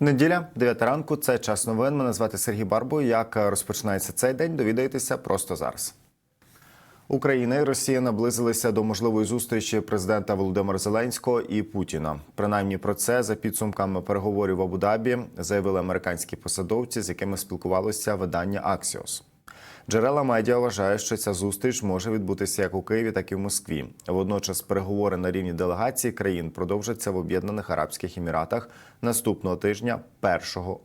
Неділя, 9 ранку. Це час новин. Мене звати Сергій Барбо. Як розпочинається цей день? Довідайтеся просто зараз. Україна і Росія наблизилися до можливої зустрічі президента Володимира Зеленського і Путіна. Принаймні про це за підсумками переговорів в Абу-Дабі заявили американські посадовці, з якими спілкувалося видання Axios. Джерела медіа вважають, що ця зустріч може відбутися як у Києві, так і в Москві. Водночас переговори на рівні делегацій країн продовжаться в Об'єднаних Арабських Еміратах наступного тижня, 1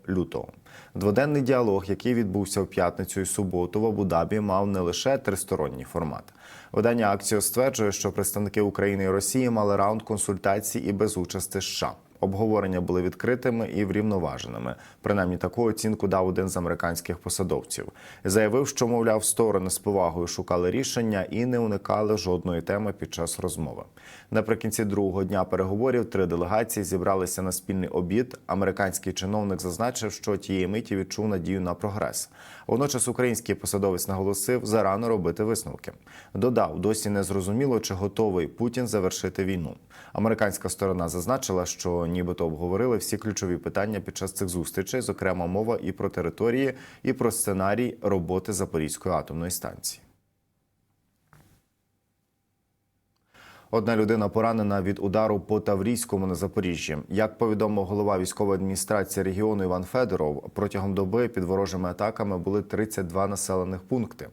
лютого. Дводенний діалог, який відбувся в п'ятницю і суботу в Абу-Дабі, мав не лише тристоронній формат. Видання Акціо стверджує, що представники України і Росії мали раунд консультацій і без участі США. Обговорення були відкритими і врівноваженими. Принаймні таку оцінку дав один з американських посадовців. Заявив, що мовляв, сторони з повагою шукали рішення і не уникали жодної теми під час розмови. Наприкінці другого дня переговорів три делегації зібралися на спільний обід. Американський чиновник зазначив, що тієї миті відчув надію на прогрес. Водночас український посадовець наголосив зарано робити висновки. Додав, досі не зрозуміло, чи готовий Путін завершити війну. Американська сторона зазначила, що нібито обговорили всі ключові питання під час цих зустрічей, зокрема мова і про території, і про сценарій роботи Запорізької атомної станції. Одна людина поранена від удару по Таврійському на Запоріжжі. Як повідомив голова військової адміністрації регіону Іван Федоров, протягом доби під ворожими атаками були 32 населених пункти.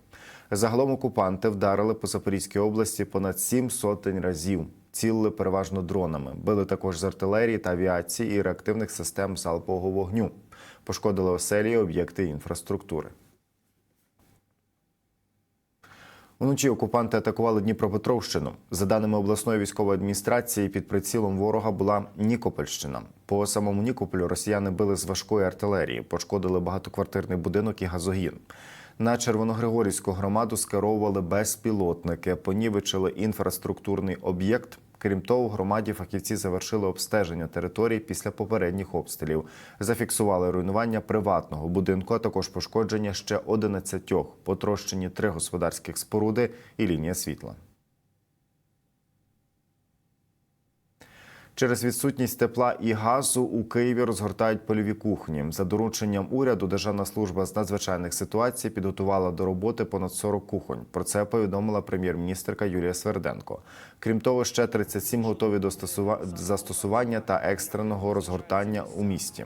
Загалом окупанти вдарили по Запорізькій області понад сім сотень разів. Цілили переважно дронами. Били також з артилерії та авіації і реактивних систем залпового вогню. Пошкодили оселі, об'єкти інфраструктури. Уночі окупанти атакували Дніпропетровщину. За даними обласної військової адміністрації, під прицілом ворога була Нікопольщина. По самому Нікополю росіяни били з важкої артилерії, пошкодили багатоквартирний будинок і газогін. На Червоногригорівську громаду скеровували безпілотники, понівечили інфраструктурний об'єкт. Крім того, в громаді фахівці завершили обстеження територій після попередніх обстрілів. Зафіксували руйнування приватного будинку, а також пошкодження ще 11, потрощені три господарських споруди і лінія світла. Через відсутність тепла і газу у Києві розгортають польові кухні. За дорученням уряду Державна служба з надзвичайних ситуацій підготувала до роботи понад 40 кухонь. Про це повідомила прем'єр-міністрка Юлія Сверденко. Крім того, ще 37 готові до стосува- застосування та екстреного розгортання у місті.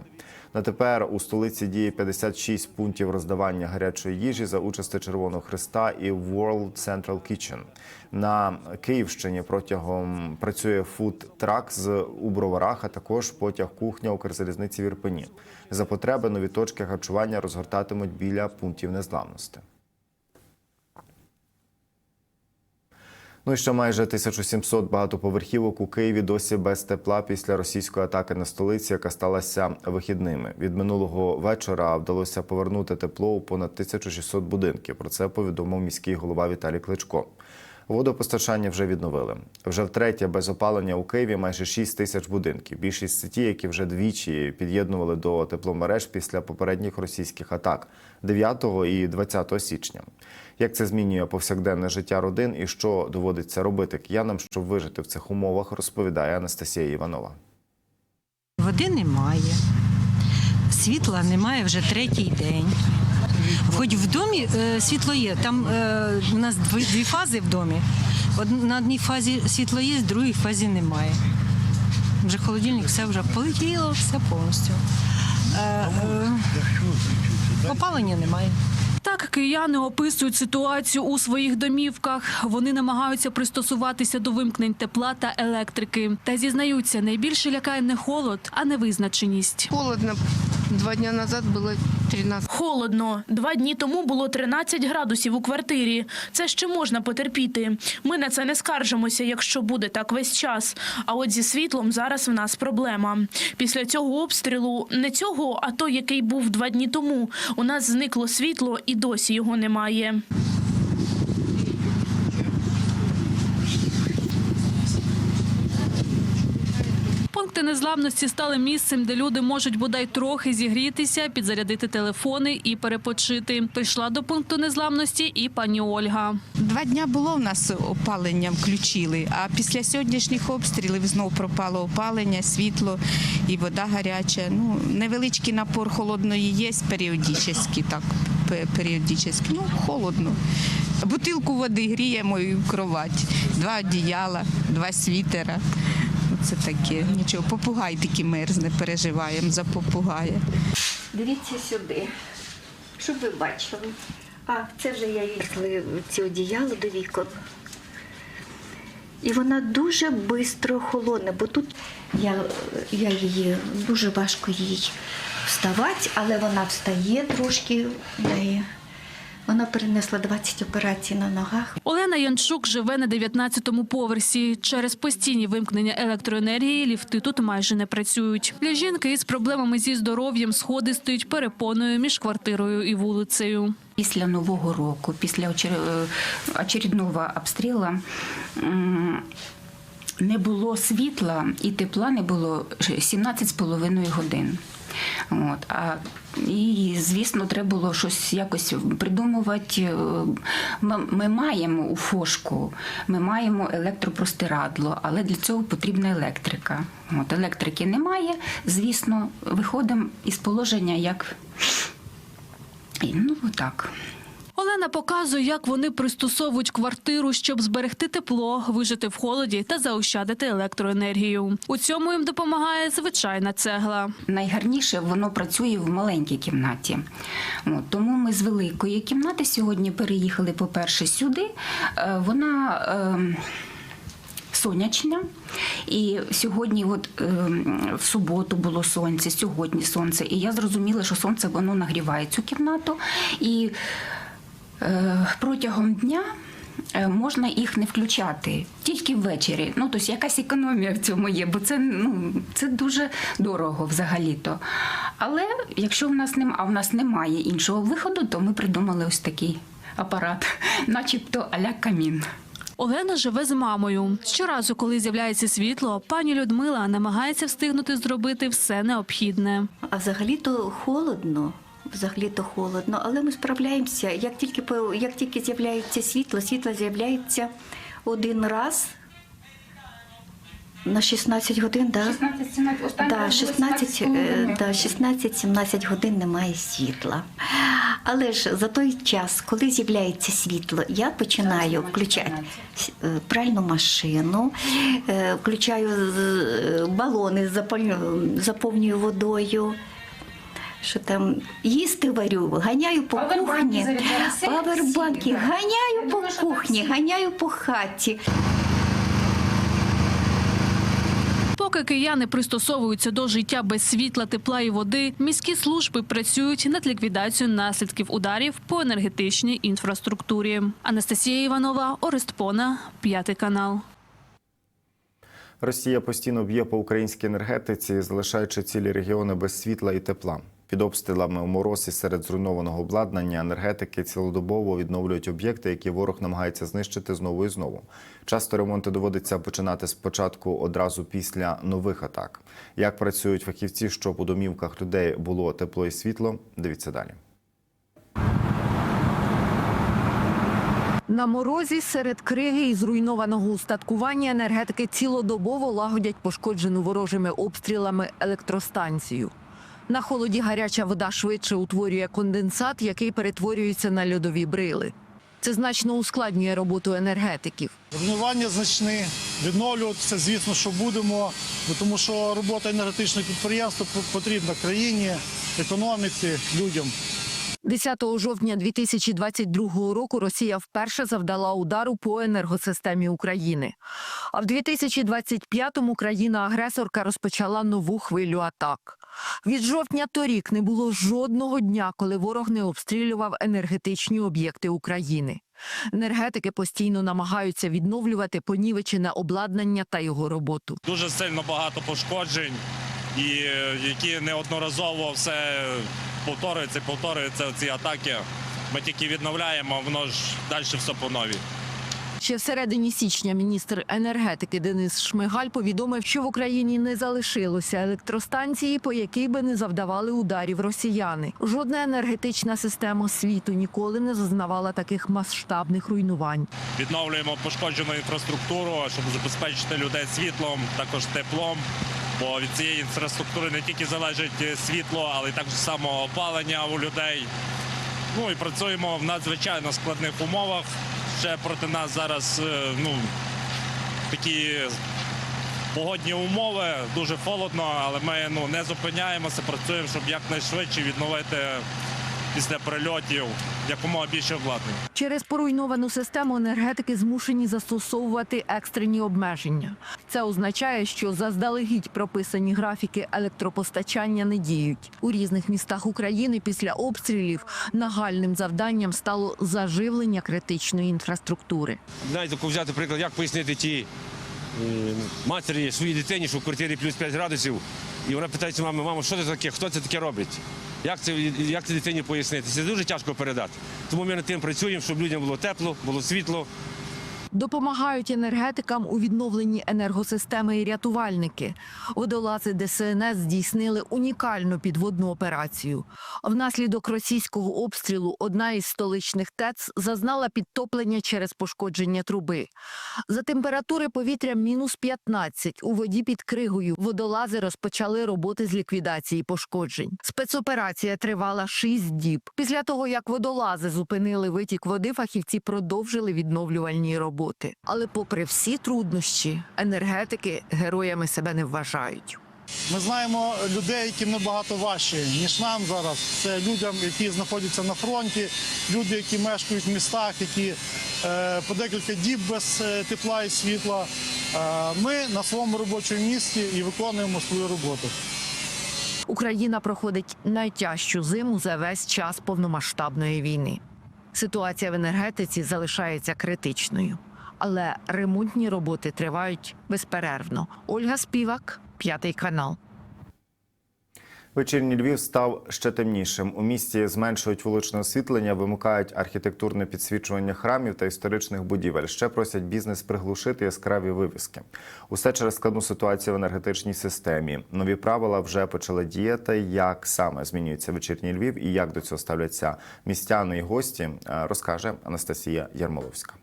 На тепер у столиці діє 56 пунктів роздавання гарячої їжі за участі Червоного Христа і World Central Kitchen. На Київщині протягом працює фуд-трак з у броварах, а також потяг кухня Укрзалізниці в Ірпені. За потреби нові точки харчування розгортатимуть біля пунктів незламності. Ну і ще майже 1700 багатоповерхівок у Києві досі без тепла після російської атаки на столиці, яка сталася вихідними. Від минулого вечора вдалося повернути тепло у понад 1600 будинків. Про це повідомив міський голова Віталій Кличко. Водопостачання вже відновили. Вже втретє без опалення у Києві майже 6 тисяч будинків. Більшість ті, які вже двічі під'єднували до тепломереж після попередніх російських атак 9 і 20 січня. Як це змінює повсякденне життя родин і що доводиться робити киянам, щоб вижити в цих умовах, розповідає Анастасія Іванова. Води немає, світла немає вже третій день. Хоч в домі е, світло є, там е, у нас дві, дві фази в домі. На одній фазі світло є, в другій фазі немає. Вже холодильник все вже полетіло, все повністю. Е, е, опалення немає. Так кияни описують ситуацію у своїх домівках. Вони намагаються пристосуватися до вимкнень тепла та електрики. Та зізнаються, найбільше лякає не холод, а невизначеність. Холодно. Два дня назад було 13. Холодно. Два дні тому було 13 градусів у квартирі. Це ще можна потерпіти. Ми на це не скаржимося, якщо буде так весь час. А от зі світлом зараз в нас проблема. Після цього обстрілу, не цього, а той, який був два дні тому, у нас зникло світло і досі його немає. Пункти незламності стали місцем, де люди можуть бодай трохи зігрітися, підзарядити телефони і перепочити. Прийшла до пункту незламності і пані Ольга. Два дня було в нас опалення, включили, а після сьогоднішніх обстрілів знову пропало опалення, світло і вода гаряча. Ну, невеличкий напор холодної є періодично, так, пе- періодично. Ну, холодно. Бутилку води гріємо і кровать. Два одіяла, два світера. Це таке. Нічого, попугай таки мерзне, переживаємо за попугая. Дивіться сюди, щоб ви бачили. А, це вже я їхали ці одіяло до вікон. І вона дуже швидко холодне, бо тут я, я її дуже важко їй вставати, але вона встає трошки. в неї. Вона перенесла 20 операцій на ногах. Олена Янчук живе на 19-му поверсі. Через постійні вимкнення електроенергії ліфти тут майже не працюють. Для жінки із проблемами зі здоров'ям сходи стають перепоною між квартирою і вулицею. Після Нового року, після е, очередного обстрілу не було світла і тепла не було 17,5 годин. От. А, і, звісно, треба було щось якось придумувати. Е, Ми, ми маємо у фошку, ми маємо електропростирадло, але для цього потрібна електрика. От, електрики немає, звісно, виходимо із положення як. Ну, отак. Олена показує, як вони пристосовують квартиру, щоб зберегти тепло, вижити в холоді та заощадити електроенергію. У цьому їм допомагає звичайна цегла. Найгарніше воно працює в маленькій кімнаті. Тому ми з великої кімнати сьогодні переїхали, по-перше, сюди. Е, Вона. Е, Сонячна, і сьогодні, от е, в суботу було сонце, сьогодні сонце. І я зрозуміла, що сонце воно нагріває цю кімнату. І протягом дня е, можна їх не включати тільки ввечері. Ну, тобто якась економія в цьому є, бо це, ну, це дуже дорого взагалі-то. Але якщо в нас нема, а в нас немає іншого виходу, то ми придумали ось такий апарат, начебто аля камін. Олена живе з мамою. Щоразу, коли з'являється світло, пані Людмила намагається встигнути зробити все необхідне. А взагалі-то холодно. Взагалі-то холодно, але ми справляємося. Як тільки як тільки з'являється світло, світло з'являється один раз на 16 годин, да? 16-17, Да, 16, е, да, 16-17 годин немає світла. Але ж за той час, коли з'являється світло, я починаю включати е, пральну машину, е, включаю балони, заповнюю водою. Що там їсти варю, ганяю по кухні, павербанки, ганяю Я по думаю, кухні, ганяю по хаті. Поки кияни пристосовуються до життя без світла, тепла і води, міські служби працюють над ліквідацією наслідків ударів по енергетичній інфраструктурі. Анастасія Іванова, Орест Пона, п'ятий канал. Росія постійно б'є по українській енергетиці, залишаючи цілі регіони без світла і тепла. Під обстрілами у мороз і серед зруйнованого обладнання енергетики цілодобово відновлюють об'єкти, які ворог намагається знищити знову і знову. Часто ремонти доводиться починати спочатку одразу після нових атак. Як працюють фахівці, щоб у домівках людей було тепло і світло? Дивіться далі. На морозі серед криги і зруйнованого устаткування енергетики цілодобово лагодять пошкоджену ворожими обстрілами електростанцію. На холоді гаряча вода швидше утворює конденсат, який перетворюється на льодові брили. Це значно ускладнює роботу енергетиків. Руйнування значні, відновлюватися, звісно, що будемо, тому що робота енергетичних підприємств потрібна країні, економіці, людям. 10 жовтня 2022 року Росія вперше завдала удару по енергосистемі України. А в 2025-му країна-агресорка розпочала нову хвилю атак. Від жовтня торік не було жодного дня, коли ворог не обстрілював енергетичні об'єкти України. Енергетики постійно намагаються відновлювати понівечене обладнання та його роботу. дуже сильно багато пошкоджень, і е, які неодноразово все повторюється, повторюються ці атаки. Ми тільки відновляємо, воно ж далі все по новій. Ще в середині січня міністр енергетики Денис Шмигаль повідомив, що в Україні не залишилося електростанції, по якій би не завдавали ударів росіяни. Жодна енергетична система світу ніколи не зазнавала таких масштабних руйнувань. Відновлюємо пошкоджену інфраструктуру, щоб забезпечити людей світлом, також теплом. Бо від цієї інфраструктури не тільки залежить е, світло, але й так само опалення у людей. Ну і працюємо в надзвичайно складних умовах. Ще проти нас зараз е, ну, такі погодні умови, дуже холодно, але ми ну, не зупиняємося, працюємо, щоб якнайшвидше відновити після прильотів якомога більше обладнання. Через поруйновану систему енергетики змушені застосовувати екстрені обмеження. Це означає, що заздалегідь прописані графіки електропостачання не діють. У різних містах України після обстрілів нагальним завданням стало заживлення критичної інфраструктури. Навіть взяти приклад, як пояснити тій е, матері своїй дитині, що в квартирі плюс 5 градусів, і вона питається мами, мамо, що це таке? Хто це таке робить? Як це, як це дитині пояснити? Це дуже тяжко передати. Тому ми над тим працюємо, щоб людям було тепло, було світло. Допомагають енергетикам у відновленні енергосистеми і рятувальники. Водолази ДСНС здійснили унікальну підводну операцію. Внаслідок російського обстрілу одна із столичних ТЕЦ зазнала підтоплення через пошкодження труби. За температури повітря мінус 15 у воді під кригою водолази розпочали роботи з ліквідації пошкоджень. Спецоперація тривала 6 діб. Після того, як водолази зупинили витік води, фахівці продовжили відновлювальні роботи. Але, попри всі труднощі, енергетики героями себе не вважають. Ми знаємо людей, яким набагато важче, ніж нам зараз. Це людям, які знаходяться на фронті, люди, які мешкають в містах, які е, по декілька діб без е, тепла і світла. Е, ми на своєму робочому місці і виконуємо свою роботу. Україна проходить найтяжчу зиму за весь час повномасштабної війни. Ситуація в енергетиці залишається критичною, але ремонтні роботи тривають безперервно. Ольга Співак, п'ятий канал. Вечірній Львів став ще темнішим. У місті зменшують вуличне освітлення, вимикають архітектурне підсвічування храмів та історичних будівель. Ще просять бізнес приглушити яскраві вивіски. Усе через складну ситуацію в енергетичній системі. Нові правила вже почали діяти. Як саме змінюється вечірній Львів і як до цього ставляться містяни і гості, розкаже Анастасія Ярмоловська.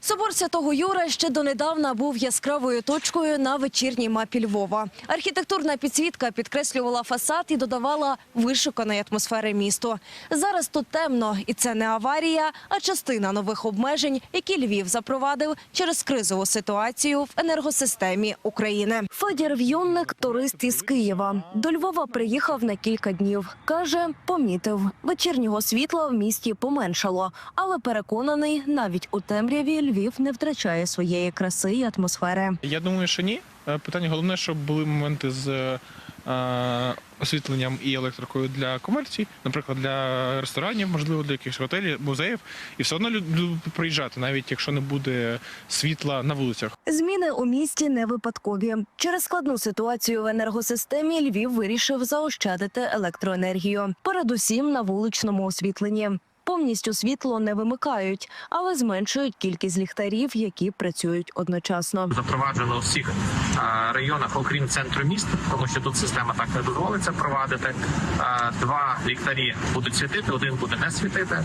Собор Святого Юра ще донедавна був яскравою точкою на вечірній мапі Львова. Архітектурна підсвітка підкреслювала фасад і додавала вишуканої атмосфери місту. Зараз тут темно, і це не аварія, а частина нових обмежень, які Львів запровадив через кризову ситуацію в енергосистемі України. Федір В'юнник – турист із Києва. До Львова приїхав на кілька днів. Каже, помітив, вечірнього світла в місті поменшало, але переконаний, навіть у темряві Львів не втрачає своєї краси і атмосфери. Я думаю, що ні. Е, Питання головне, щоб були моменти з е, освітленням і електрикою для комерції, наприклад, для ресторанів, можливо, для якихось готелів, музеїв, і все одно люди будуть приїжджати, навіть якщо не буде світла на вулицях. Зміни у місті не випадкові. Через складну ситуацію в енергосистемі Львів вирішив заощадити електроенергію, передусім на вуличному освітленні. Повністю світло не вимикають, але зменшують кількість ліхтарів, які працюють одночасно. запроваджено у всіх районах, окрім центру міста, тому що тут система так не дозволить це провадити. Два ліхтарі будуть світити, один буде не світити.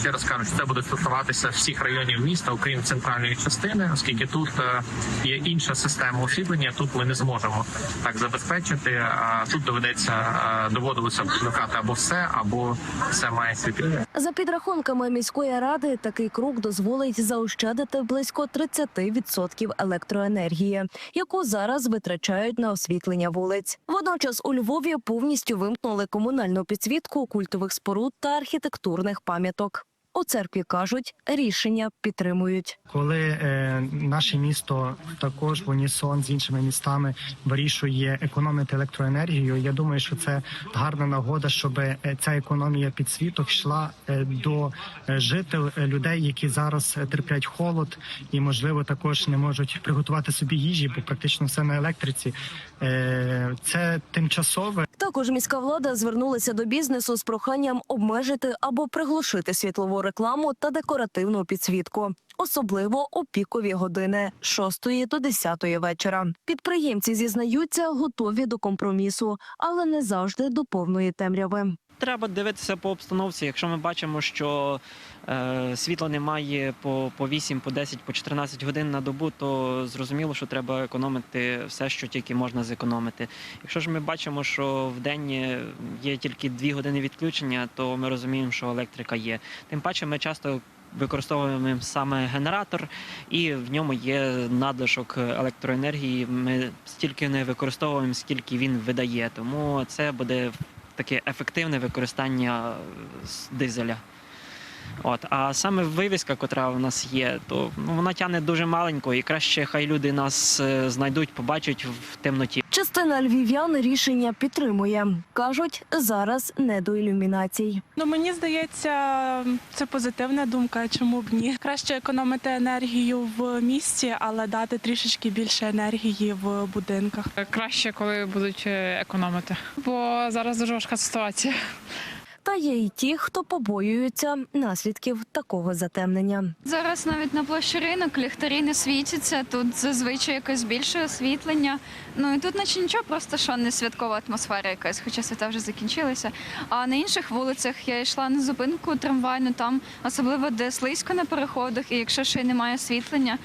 Ще раз кажу, що це буде стосуватися всіх районів міста, окрім центральної частини, оскільки тут е, є інша система освітлення. Тут ми не зможемо так забезпечити. Тут доведеться е, доводилося вмикати або все, або все має світити. За підрахунками міської ради, такий крок дозволить заощадити близько 30% електроенергії, яку зараз витрачають на освітлення вулиць. Водночас у Львові повністю вимкнули комунальну підсвітку культових споруд та архітектурних пам'яток. У церкві кажуть, рішення підтримують. Коли е, наше місто також в унісон з іншими містами вирішує економити електроенергію, я думаю, що це гарна нагода, щоб е, ця економія підсвіток йшла е, до е, жителів людей, які зараз терплять холод і, можливо, також не можуть приготувати собі їжі, бо практично все на електриці. Е, це тимчасове. Також міська влада звернулася до бізнесу з проханням обмежити або приглушити світлову рекламу та декоративну підсвітку. Особливо у пікові години з 6 до 10 вечора. Підприємці зізнаються, готові до компромісу, але не завжди до повної темряви. Треба дивитися по обстановці. Якщо ми бачимо, що е, світла немає по, по 8, по 10, по 14 годин на добу, то зрозуміло, що треба економити все, що тільки можна зекономити. Якщо ж ми бачимо, що в день є тільки 2 години відключення, то ми розуміємо, що електрика є. Тим паче ми часто використовуємо саме генератор, і в ньому є надлишок електроенергії. Ми стільки не використовуємо, скільки він видає. Тому це буде таке ефективне використання е, дизеля. От, а саме вивіска, котра у нас є, то ну, вона тягне дуже маленько, і краще хай люди нас е, знайдуть, побачать в темноті. Частина львів'ян рішення підтримує. кажуть, зараз не до ілюмінацій. Ну мені здається, це позитивна думка. Чому б ні? Краще економити енергію в місті, але дати трішечки більше енергії в будинках. Краще, коли будуть е, економити, бо зараз дуже важка ситуація. Та є й ті, хто побоюються наслідків такого затемнення. Зараз навіть на площі ринок ліхтарі не світяться. Тут зазвичай якось більше освітлення. Ну і тут, наче нічого, просто що не святкова атмосфера якась, хоча свята вже закінчилися. А на інших вулицях я йшла на зупинку трамвайну, там особливо де слизько на переходах, і якщо ще й немає освітлення,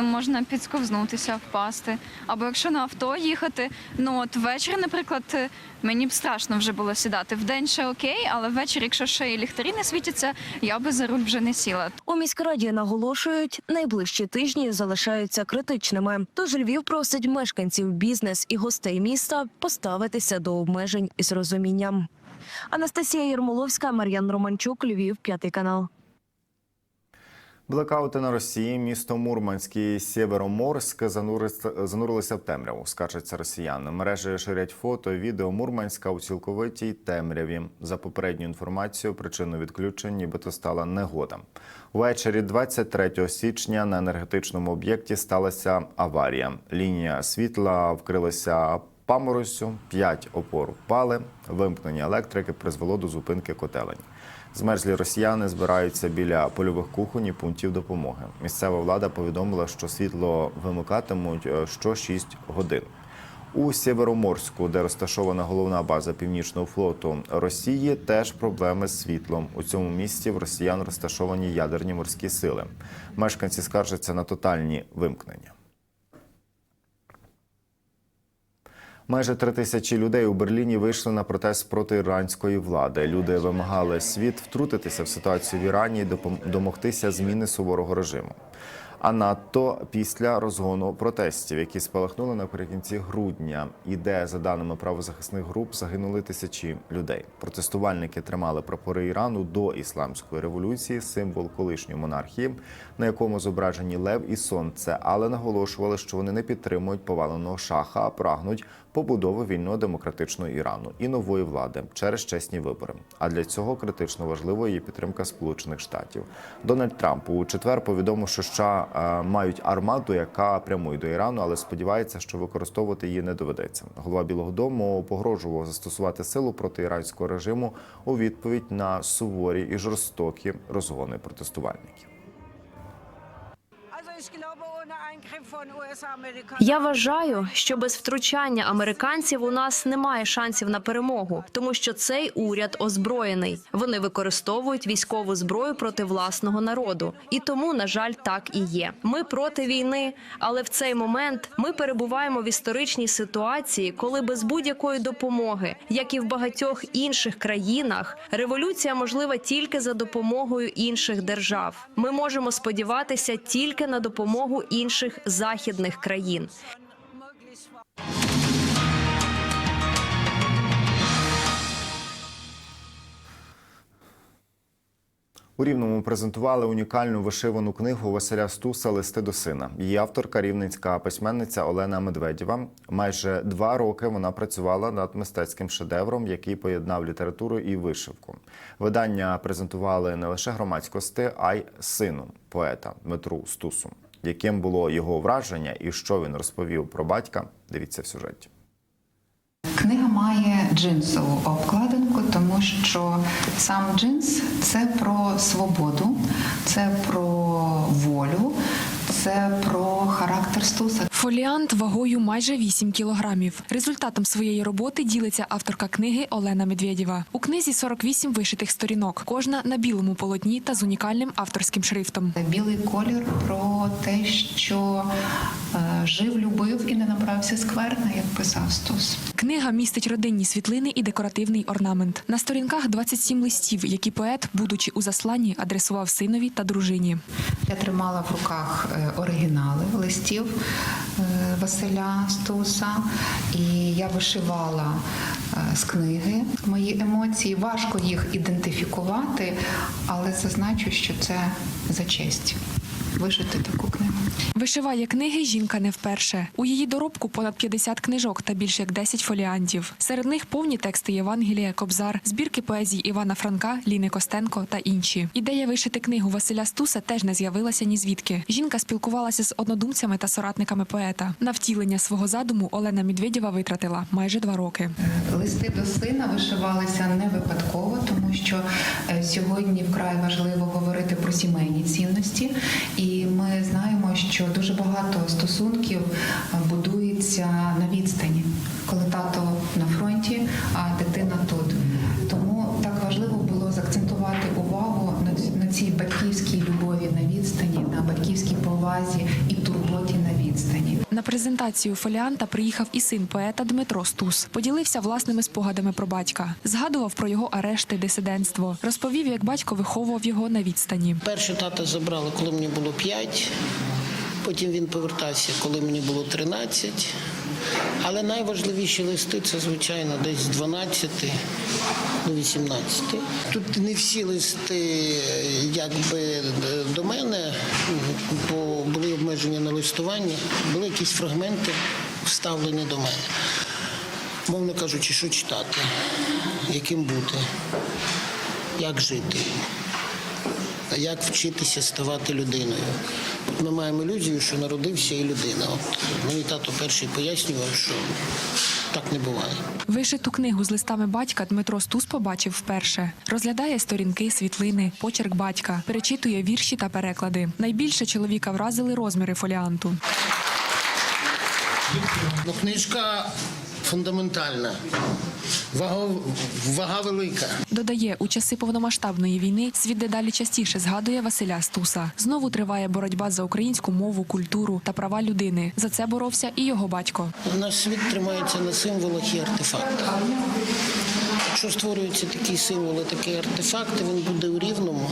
можна підсковзнутися, впасти. Або якщо на авто їхати, ну от ввечері, наприклад, е, мені б страшно вже було сідати. Вдень ще окей, але ввечері, якщо ще і ліхтарі не світяться, я би за руль вже не сіла. У міськраді наголошують, найближчі тижні залишаються критичними. Тож Львів просить мешканців, бізнес і гостей міста поставитися до обмежень із розумінням. Анастасія Єрмоловська, Мар'ян Романчук, Львів, п'ятий канал. Блекаути на Росії, місто Мурманськ і Сєвероморськ занурилися в темряву. Скаржаться росіяни. Мережі ширять фото, відео Мурманська у цілковитій темряві. За попередньою інформацією, причиною відключень нібито стала негода. Увечері 23 січня на енергетичному об'єкті сталася аварія. Лінія світла вкрилася паморозю, п'ять опор впали. Вимкнення електрики призвело до зупинки котелень. Змерзлі росіяни збираються біля польових кухонь і пунктів допомоги. Місцева влада повідомила, що світло вимикатимуть е, що 6 годин. У Сєвероморську, де розташована головна база північного флоту Росії, теж проблеми з світлом. У цьому місті в росіян розташовані ядерні морські сили. Мешканці скаржаться на тотальні вимкнення. Майже три тисячі людей у Берліні вийшли на протест проти іранської влади. Люди вимагали світ втрутитися в ситуацію в Ірані і допомогтися зміни суворого режиму. А надто після розгону протестів, які спалахнули наприкінці грудня, і де, за даними правозахисних груп, загинули тисячі людей. Протестувальники тримали прапори Ірану до ісламської революції, символ колишньої монархії, на якому зображені лев і сонце, але наголошували, що вони не підтримують поваленого шаха, а прагнуть побудови вільного демократичного Ірану і нової влади через чесні вибори. А для цього критично важливою є підтримка Сполучених Штатів. Дональд Трамп у четвер повідомив, що США мають армаду, яка прямує до Ірану, але сподівається, що використовувати її не доведеться. Голова Білого Дому погрожував застосувати силу проти іранського режиму у відповідь на суворі і жорстокі розгони протестувальників. Я вважаю, що без втручання американців у нас немає шансів на перемогу, тому що цей уряд озброєний. Вони використовують військову зброю проти власного народу, і тому, на жаль, так і є. Ми проти війни, але в цей момент ми перебуваємо в історичній ситуації, коли без будь-якої допомоги, як і в багатьох інших країнах, революція можлива тільки за допомогою інших держав. Ми можемо сподіватися тільки на допомогу інших західних країн. У Рівному презентували унікальну вишивану книгу Василя Стуса Листи до сина. Її авторка рівненська письменниця Олена Медведєва. Майже два роки вона працювала над мистецьким шедевром, який поєднав літературу і вишивку. Видання презентували не лише громадськості, а й сину поета Дмитру Стусу. Яким було його враження і що він розповів про батька? Дивіться в сюжеті. Книга має джинсову обкладинку, тому що сам джинс це про свободу, це про волю, це про характер стуса. Фоліант вагою майже 8 кілограмів. Результатом своєї роботи ділиться авторка книги Олена Медведєва. У книзі 48 вишитих сторінок, кожна на білому полотні та з унікальним авторським шрифтом. Білий колір про те, що е, жив, любив і не набрався скверна, як писав Стус. Книга містить родинні світлини і декоративний орнамент. На сторінках 27 листів, які поет, будучи у засланні, адресував синові та дружині. Я тримала в руках е, оригінали листів е, Василя Стуса, і я вишивала е, з книги мої емоції. Важко їх ідентифікувати, але зазначу, що це за честь вишити таку книгу. Вишиває книги жінка не вперше. У її доробку понад 50 книжок та більше як 10 фоліантів. Серед них повні тексти Євангелія, Кобзар, збірки поезій Івана Франка, Ліни Костенко та інші. Ідея вишити книгу Василя Стуса теж не з'явилася ні звідки. Жінка спілкувалася з однодумцями та соратниками поета. На втілення свого задуму Олена Медведєва витратила майже два роки. Листи до сина вишивалися не випадково, тому що е, сьогодні вкрай важливо говорити про сімейні цінності, і ми знаємо, що дуже багато стосунків будується на відстані, коли тато на фронті, а дитина тут. Тому так важливо було закцентувати увагу на цій батьківській любові на відстані, на батьківській повазі і турботі на відстані. На презентацію фоліанта приїхав і син поета Дмитро Стус. Поділився власними спогадами про батька. Згадував про його арешти, дисидентство. Розповів, як батько виховував його на відстані. Перший тата забрали, коли мені було 5. Потім він повертався, коли мені було 13. Але найважливіші листи це, звичайно, десь з 12 до 18. Тут не всі листи якби до мене, бо були обмеження на листування, були якісь фрагменти вставлені до мене. Мовно кажучи, що читати, яким бути, як жити як вчитися ставати людиною. От Ми маємо ілюзію, що народився і людина. От мені тато перший пояснював, що так не буває. Вишиту книгу з листами батька Дмитро Стус побачив вперше. Розглядає сторінки, світлини, почерк батька, перечитує вірші та переклади. Найбільше чоловіка вразили розміри фоліанту. Ну, книжка фундаментальна, вага, вага велика. Додає, у часи повномасштабної війни світ дедалі частіше згадує Василя Стуса. Знову триває боротьба за українську мову, культуру та права людини. За це боровся і його батько. Наш світ тримається на символах і артефактах. Якщо створюються такі символи, такі артефакти, він буде у рівному.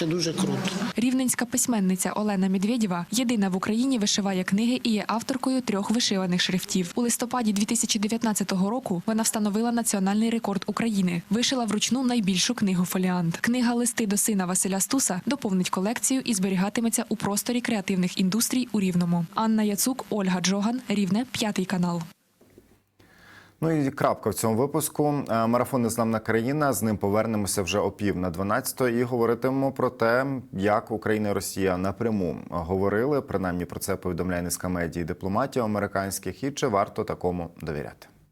Це дуже круто. Рівненська письменниця Олена Медведєва єдина в Україні вишиває книги і є авторкою трьох вишиваних шрифтів. У листопаді 2019 року вона встановила національний рекорд України. Вишила вручну найбільшу книгу фоліант. Книга Листи до сина Василя Стуса доповнить колекцію і зберігатиметься у просторі креативних індустрій у Рівному. Анна Яцук, Ольга Джоган, Рівне, п'ятий канал. Ну і крапка в цьому випуску. Е, Марафон Незламна країна. З ним повернемося вже о пів на 12 і говоритимемо про те, як Україна і Росія напряму говорили. Принаймні про це повідомляє низка медій дипломатів американських, і чи варто такому довіряти.